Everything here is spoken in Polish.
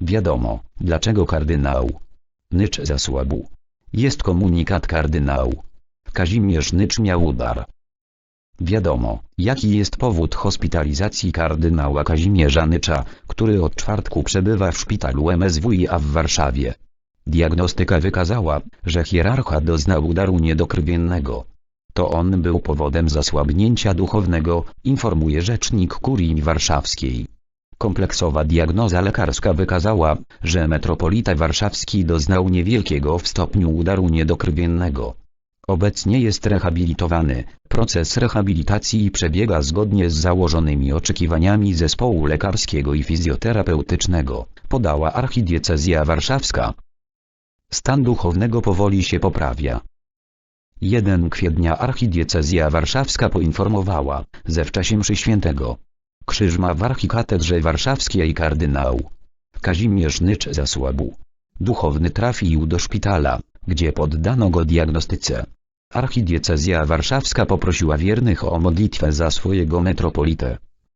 Wiadomo, dlaczego kardynał Nycz zasłabł. Jest komunikat kardynał. Kazimierz Nycz miał udar. Wiadomo, jaki jest powód hospitalizacji kardynała Kazimierza Nycza, który od czwartku przebywa w szpitalu MSWiA w Warszawie. Diagnostyka wykazała, że hierarcha doznał udaru niedokrwiennego. To on był powodem zasłabnięcia duchownego, informuje rzecznik Kurii Warszawskiej. Kompleksowa diagnoza lekarska wykazała, że metropolita warszawski doznał niewielkiego w stopniu udaru niedokrwiennego. Obecnie jest rehabilitowany. Proces rehabilitacji przebiega zgodnie z założonymi oczekiwaniami zespołu lekarskiego i fizjoterapeutycznego, podała archidiecezja warszawska. Stan duchownego powoli się poprawia. 1 kwietnia archidiecezja warszawska poinformowała, że w czasie mszy świętego krzyż ma w archikatedrze warszawskiej kardynał Kazimierz Nycz zasłabł. Duchowny trafił do szpitala, gdzie poddano go diagnostyce. Archidiecezja warszawska poprosiła wiernych o modlitwę za swojego metropolitę.